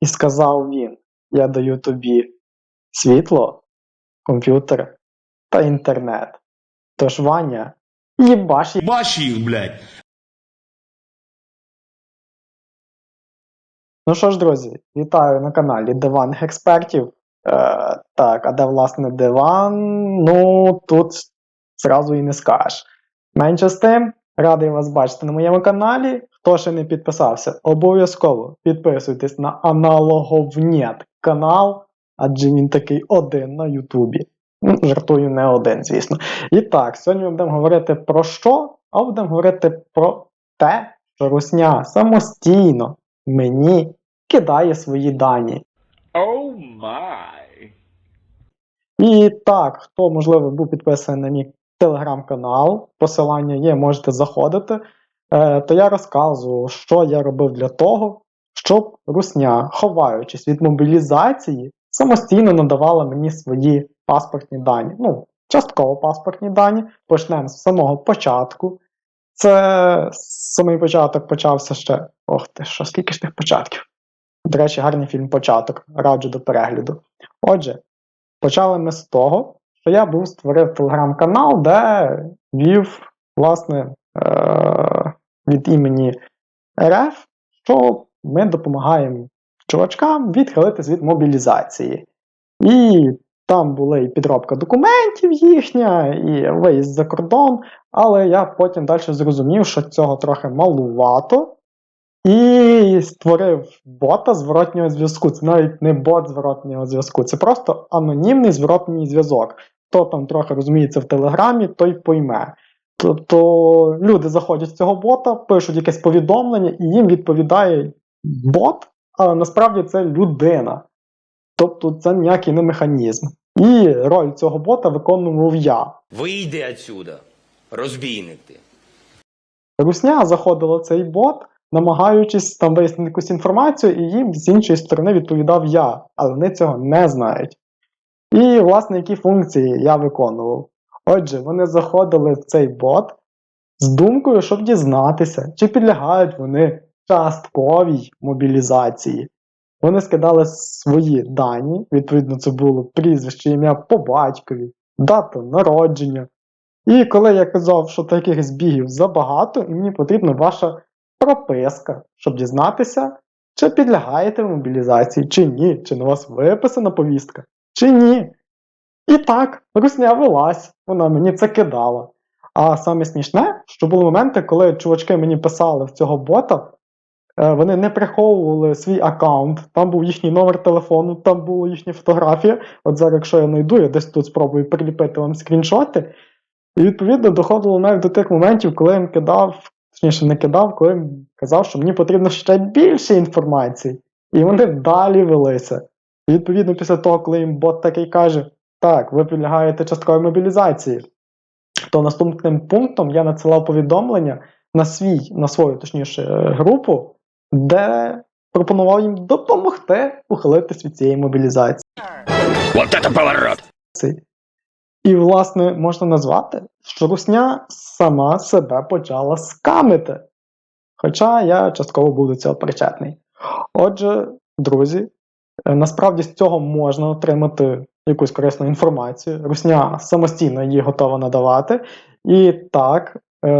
І сказав він: Я даю тобі світло, комп'ютер та інтернет. Тож Ваня, їбаш Бачи їх, блядь. Ну що ж, друзі, вітаю на каналі Диванних експертів. Е, так, а де власне диван? Ну, тут зразу і не скажеш. Менше з тим, радий вас бачити на моєму каналі. Хто ще не підписався, обов'язково підписуйтесь на аналоговнєт канал, адже він такий один на Ютубі. Ну, жартую, не один, звісно. І так, сьогодні ми будемо говорити про що? А будемо говорити про те, що Русня самостійно мені кидає свої дані. Оу май. І так, хто, можливо, був підписаний на мій телеграм-канал, посилання є, можете заходити. Е, то я розказував, що я робив для того, щоб Русня, ховаючись від мобілізації, самостійно надавала мені свої паспортні дані. Ну, частково паспортні дані. Почнемо з самого початку. Це самий початок почався ще. Ох ти, що, скільки ж тих початків? До речі, гарний фільм Початок. Раджу до перегляду. Отже, почали ми з того, що я був створив телеграм-канал, де вів, власне, е- від імені РФ, що ми допомагаємо чувачкам відхилитись від мобілізації. І там була і підробка документів їхня, і виїзд за кордон, але я потім далі зрозумів, що цього трохи малувато. І створив бота зворотнього зв'язку. Це навіть не бот зворотнього зв'язку, це просто анонімний зворотній зв'язок. Хто там трохи розуміється в Телеграмі, той пойме. Тобто люди заходять з цього бота, пишуть якесь повідомлення, і їм відповідає бот, але насправді це людина. Тобто це ніякий не механізм. І роль цього бота виконував я. Вийди отсюда, розбійник ти. Русня заходила цей бот, намагаючись там вияснити якусь інформацію, і їм з іншої сторони відповідав я, але вони цього не знають. І, власне, які функції я виконував. Отже, вони заходили в цей бот з думкою, щоб дізнатися, чи підлягають вони частковій мобілізації. Вони скидали свої дані, відповідно, це було прізвище, ім'я по батькові, дата народження. І коли я казав, що таких збігів забагато, і мені потрібна ваша прописка, щоб дізнатися, чи підлягаєте мобілізації, чи ні, чи на вас виписана повістка, чи ні. І так, русня велась, вона мені це кидала. А саме смішне, що були моменти, коли чувачки мені писали в цього бота, е, вони не приховували свій аккаунт, там був їхній номер телефону, там була їхня фотографія. От зараз, якщо я знайду, я десь тут спробую приліпити вам скріншоти. І відповідно доходило навіть до тих моментів, коли я їм кидав, точніше не кидав, коли їм казав, що мені потрібно ще більше інформації. І вони далі велися. І відповідно, після того, коли їм бот такий каже, так, ви підлягаєте частковій мобілізації, то наступним пунктом я надсилав повідомлення на свій, на свою точніше, е, групу, де пропонував їм допомогти ухилитись від цієї мобілізації. Вот это поворот! І, власне, можна назвати, що Русня сама себе почала скамити. Хоча я частково був до цього причетний. Отже, друзі, е, насправді з цього можна отримати якусь корисну інформацію. Русня самостійно її готова надавати. І так, е,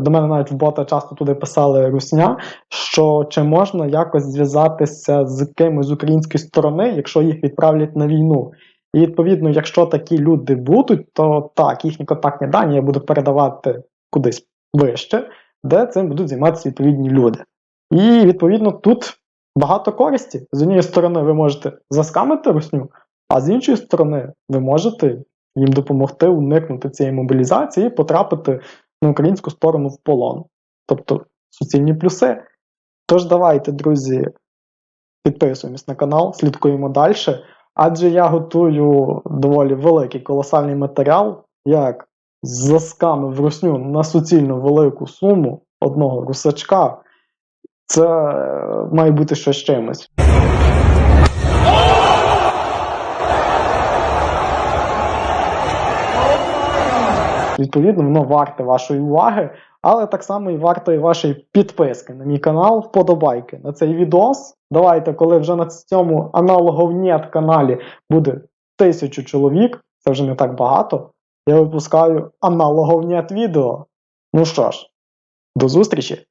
до мене навіть в бота часто туди писали Русня, що чи можна якось зв'язатися з кимось з української сторони, якщо їх відправлять на війну. І відповідно, якщо такі люди будуть, то так, їхні контактні дані я буду передавати кудись вище, де цим будуть займатися відповідні люди. І відповідно тут багато користі. З однієї сторони, ви можете заскамити русню, а з іншої сторони, ви можете їм допомогти уникнути цієї мобілізації і потрапити на українську сторону в полон. Тобто суцільні плюси. Тож давайте, друзі, підписуємось на канал, слідкуємо далі. Адже я готую доволі великий колосальний матеріал, як заскамив русню на суцільно велику суму одного русачка. Це має бути щось з чимось. Відповідно, воно варте вашої уваги, але так само і варто і вашої підписки на мій канал, вподобайки на цей відос давайте, коли вже на цьому аналоговнєт каналі буде тисячу чоловік, це вже не так багато, я випускаю аналоговнєт відео. Ну що ж, до зустрічі!